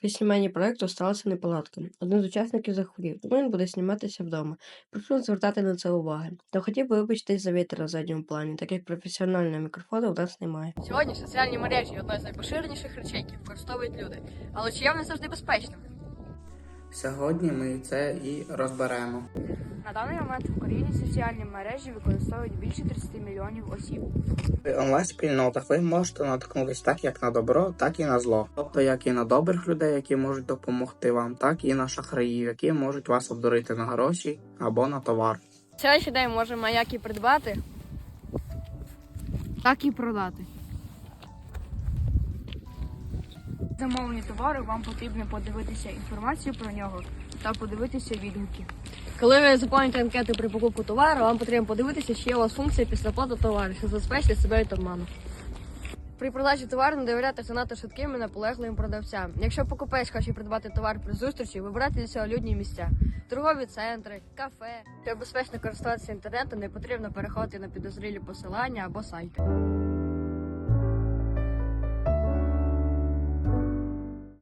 При зніманні проекту сталася неполадка. Один з учасників захворів, тому він буде зніматися вдома. Прошу звертати на це уваги. Та хотів би вибачитись за вітер на задньому плані, так як професіонального мікрофону у нас немає. Сьогодні соціальні мережі одна з найпоширеніших речей, які використовують люди. Але чи явно завжди безпечними? Сьогодні ми це і розберемо. На даний момент в Україні соціальні мережі використовують більше 30 мільйонів осіб. В онлайн-спільнотах ви можете наткнутися так як на добро, так і на зло. Тобто як і на добрих людей, які можуть допомогти вам, так і на шахраїв, які можуть вас обдурити на гроші або на товар. Сьогоднішній день можемо як і придбати, Так і продати. Замовлені товари вам потрібно подивитися інформацію про нього та подивитися відгуки. Коли ви заповните анкету при покупку товару, вам потрібно подивитися, чи є у вас функція після оплати товару, щоб забезпечити себе від обману. При продажі товару не довіряйте занадто швидким і наполегливим продавцям. Якщо покупець хоче придбати товар при зустрічі, вибирайте для цього людні місця, торгові центри, кафе. Щоб безпечно користуватися інтернетом, не потрібно переходити на підозрілі посилання або сайти.